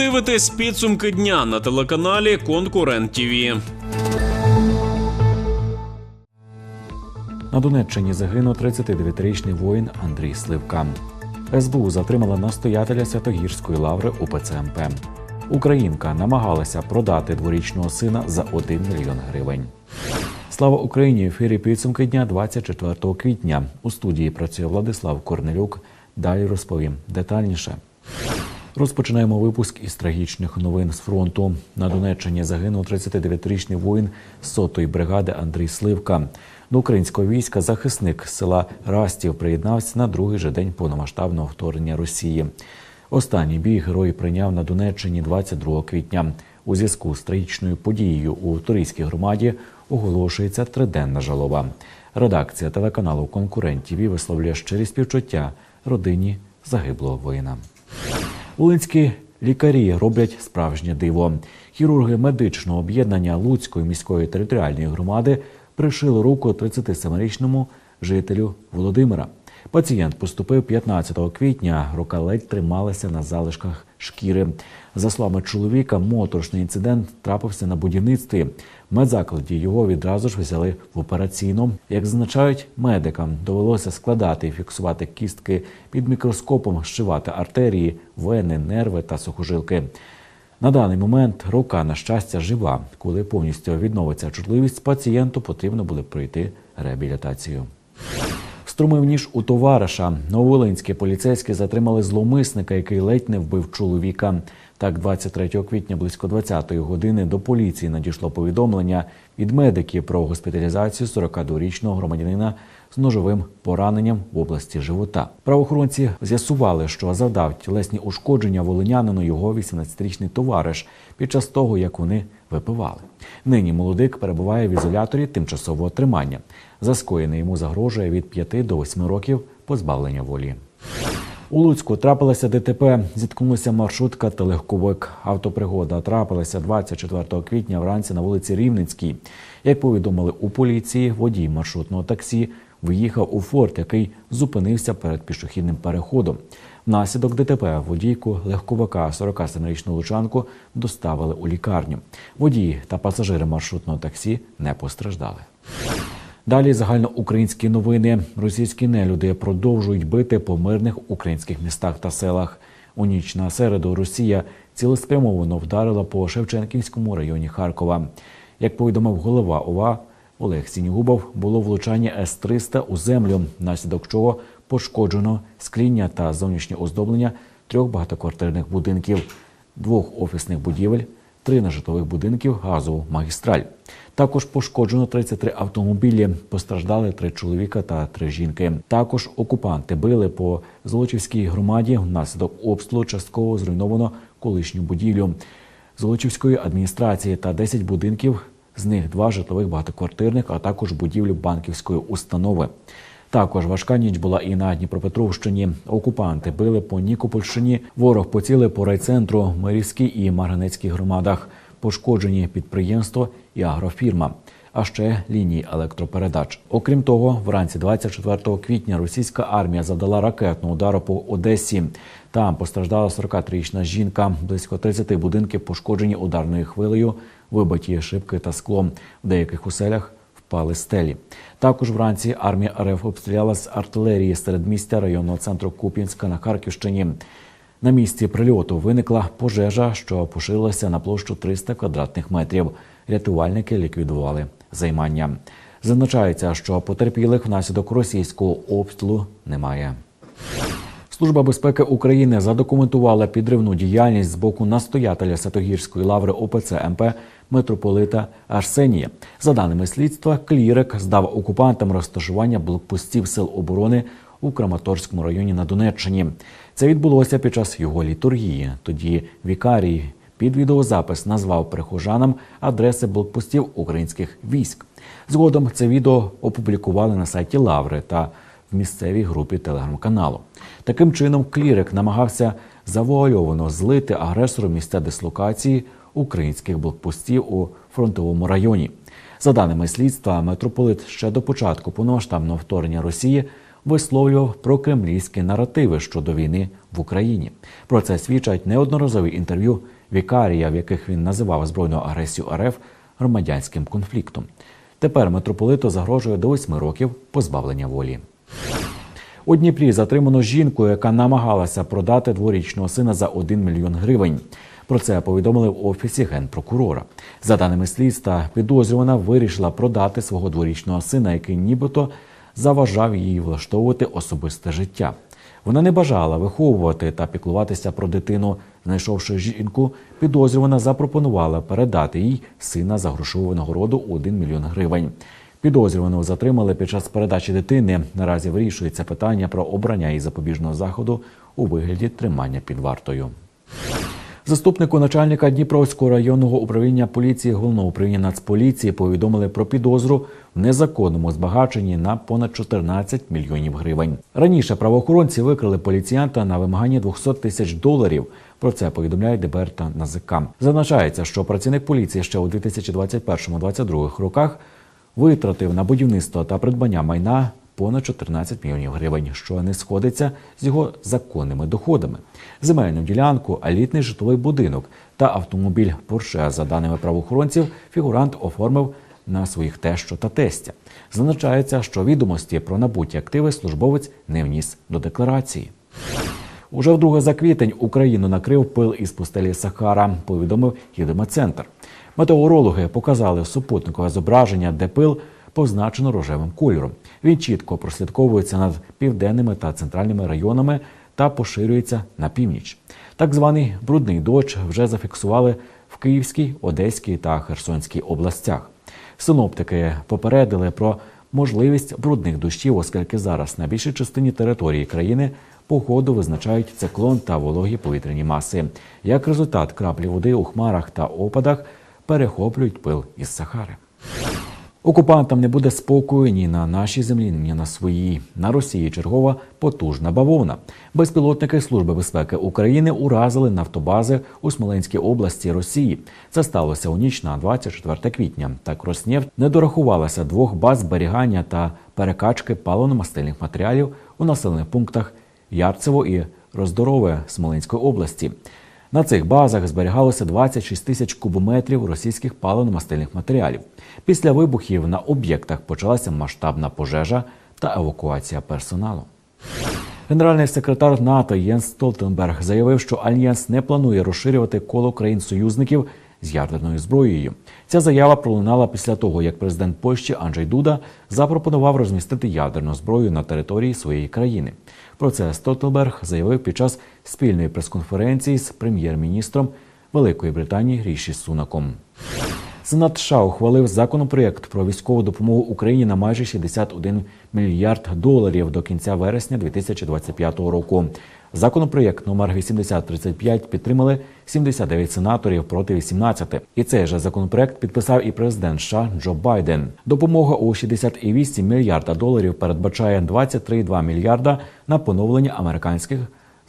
дивитесь підсумки дня на телеканалі Конкурент ТІВІ. На Донеччині загинув 39-річний воїн Андрій Сливка. СБУ затримала настоятеля Святогірської лаври УПЦ МП. Українка намагалася продати дворічного сина за 1 мільйон гривень. Слава Україні! В ефірі підсумки дня 24 квітня. У студії працює Владислав Корнелюк. Далі розповім детальніше. Розпочинаємо випуск із трагічних новин з фронту. На Донеччині загинув 39-річний воїн з сотої бригади Андрій Сливка. До українського війська захисник села Растів приєднався на другий же день повномасштабного вторгнення Росії. Останній бій герой прийняв на Донеччині 22 квітня. У зв'язку з трагічною подією у Турійській громаді оголошується триденна жалоба. Редакція телеканалу Конкурент ТІВІ висловлює щирі співчуття родині загиблого воїна. Волинські лікарі роблять справжнє диво. Хірурги медичного об'єднання Луцької міської територіальної громади пришили руку 37-річному жителю Володимира. Пацієнт поступив 15 квітня. Рука ледь трималася на залишках шкіри. За словами чоловіка, моторошний інцидент трапився на будівництві. Медзакладі його відразу ж взяли в операційну. Як зазначають медикам, довелося складати і фіксувати кістки під мікроскопом, зшивати артерії, вени, нерви та сухожилки. На даний момент рука, на щастя, жива. Коли повністю відновиться чутливість, пацієнту потрібно буде пройти реабілітацію. Струмив ніж у товариша. Нововолинські поліцейські затримали зловмисника, який ледь не вбив чоловіка. Так, 23 квітня близько 20-ї години до поліції надійшло повідомлення від медиків про госпіталізацію 42-річного громадянина з ножовим пораненням в області живота. Правоохоронці з'ясували, що завдав тілесні ушкодження волинянину його 18-річний товариш під час того, як вони випивали. Нині молодик перебуває в ізоляторі тимчасового тримання. За скоєне йому загрожує від 5 до 8 років позбавлення волі. У Луцьку трапилося ДТП. Зіткнулася маршрутка та легковик. Автопригода трапилася 24 квітня вранці на вулиці Рівненській. Як повідомили у поліції, водій маршрутного таксі виїхав у форт, який зупинився перед пішохідним переходом. Внаслідок ДТП водійку легковика 47-річну лучанку доставили у лікарню. Водії та пасажири маршрутного таксі не постраждали. Далі загальноукраїнські новини. Російські нелюди продовжують бити по мирних українських містах та селах. У ніч на середу Росія цілеспрямовано вдарила по Шевченківському районі Харкова. Як повідомив голова ОВА Олег Сінігубов, було влучання С-300 у землю, внаслідок чого пошкоджено скління та зовнішнє оздоблення трьох багатоквартирних будинків, двох офісних будівель, три нежитлових будинків, газову магістраль. Також пошкоджено 33 автомобілі. Постраждали три чоловіка та три жінки. Також окупанти били по Золочівській громаді. Внаслідок обстрілу частково зруйновано колишню будівлю Золочівської адміністрації та 10 будинків. З них два житлових багатоквартирних, а також будівлю банківської установи. Також важка ніч була і на Дніпропетровщині. Окупанти били по Нікопольщині. Ворог поцілив по райцентру, Мирівській і Марганецькій громадах. Пошкоджені підприємство і агрофірма, а ще лінії електропередач. Окрім того, вранці 24 квітня російська армія завдала ракетного удару по Одесі. Там постраждала 43-річна жінка. Близько 30 будинків пошкоджені ударною хвилею, вибиті шибки та склом. В деяких оселях впали стелі. Також вранці армія РФ обстріляла з артилерії середмістя районного центру Куп'янська на Харківщині. На місці прильоту виникла пожежа, що поширилася на площу 300 квадратних метрів. Рятувальники ліквідували займання. Зазначається, що потерпілих внаслідок російського обстрілу немає. Служба безпеки України задокументувала підривну діяльність з боку настоятеля Святогірської лаври ОПЦ МП митрополита Арсенія. За даними слідства, клірик здав окупантам розташування блокпостів сил оборони у Краматорському районі на Донеччині. Це відбулося під час його літургії. Тоді вікарій під відеозапис назвав прихожанам адреси блокпостів українських військ. Згодом це відео опублікували на сайті Лаври та в місцевій групі телеграм-каналу. Таким чином, клірик намагався завуальовано злити агресору місця дислокації українських блокпостів у фронтовому районі. За даними слідства, митрополит ще до початку повномасштабного вторгнення Росії висловлював прокремлівські наративи щодо війни в Україні. Про це свідчать неодноразові інтерв'ю Вікарія, в яких він називав збройну агресію РФ громадянським конфліктом. Тепер митрополиту загрожує до восьми років позбавлення волі. У Дніпрі затримано жінку, яка намагалася продати дворічного сина за 1 мільйон гривень. Про це повідомили в офісі генпрокурора. За даними слідства, підозрювана вирішила продати свого дворічного сина, який нібито заважав їй влаштовувати особисте життя. Вона не бажала виховувати та піклуватися про дитину. Знайшовши жінку, підозрювана запропонувала передати їй сина за грошову винагороду у 1 мільйон гривень. Підозрюваного затримали під час передачі дитини. Наразі вирішується питання про обрання і запобіжного заходу у вигляді тримання під вартою. Заступнику начальника Дніпровського районного управління поліції головного управління Нацполіції повідомили про підозру в незаконному збагаченні на понад 14 мільйонів гривень. Раніше правоохоронці викрили поліціянта на вимаганні 200 тисяч доларів. Про це повідомляє ДБР та НАЗК. Зазначається, що працівник поліції ще у 2021-2022 роках витратив на будівництво та придбання майна понад 14 мільйонів гривень, що не сходиться з його законними доходами. Земельну ділянку, елітний житловий будинок та автомобіль Порше. За даними правоохоронців, фігурант оформив на своїх тещу та тестя. Зазначається, що відомості про набуті активи службовець не вніс до декларації. Уже вдруге за квітень Україну накрив пил із пустелі Сахара, повідомив Гідрометцентр. Метеорологи показали супутникове зображення, де пил позначено рожевим кольором. Він чітко прослідковується над південними та центральними районами та поширюється на північ. Так званий брудний дощ вже зафіксували в Київській, Одеській та Херсонській областях. Синоптики попередили про можливість брудних дощів, оскільки зараз на більшій частині території країни погоду визначають циклон та вологі повітряні маси. Як результат, краплі води у хмарах та опадах перехоплюють пил із Сахари. Окупантам не буде спокою ні на нашій землі, ні на своїй. На Росії чергова потужна бавовна. Безпілотники Служби безпеки України уразили нафтобази у Смоленській області Росії. Це сталося у ніч на 24 квітня. Так Роснефть не дорахувалася двох баз зберігання та перекачки паливно-мастильних матеріалів у населених пунктах Ярцево і Роздорове Смоленської області. На цих базах зберігалося 26 тисяч кубометрів російських паливно-мастильних матеріалів. Після вибухів на об'єктах почалася масштабна пожежа та евакуація персоналу. Генеральний секретар НАТО Єнс Столтенберг заявив, що Альянс не планує розширювати коло країн-союзників з ядерною зброєю. Ця заява пролунала після того, як президент Польщі Анджей Дуда запропонував розмістити ядерну зброю на території своєї країни. Про це Столтенберг заявив під час спільної прес-конференції з прем'єр-міністром Великої Британії Ріші Сунаком. Сенат США ухвалив законопроєкт про військову допомогу Україні на майже 61 мільярд доларів до кінця вересня 2025 року. Законопроєкт номер 8035 підтримали 79 сенаторів проти 18. І цей же законопроєкт підписав і президент США Джо Байден. Допомога у 68 мільярда доларів передбачає 23,2 мільярда на поновлення американських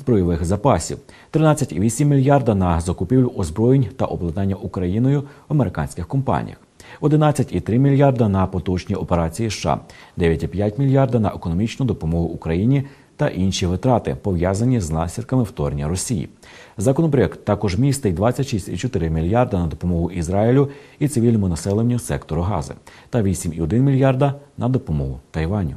збройових запасів, 13,8 мільярда на закупівлю озброєнь та обладнання Україною в американських компаніях. 11,3 мільярда на поточні операції США, 9,5 мільярда на економічну допомогу Україні та інші витрати, пов'язані з наслідками вторгнення Росії. Законопроект також містить 26,4 мільярда на допомогу Ізраїлю і цивільному населенню сектору Гази та 8,1 мільярда на допомогу Тайваню.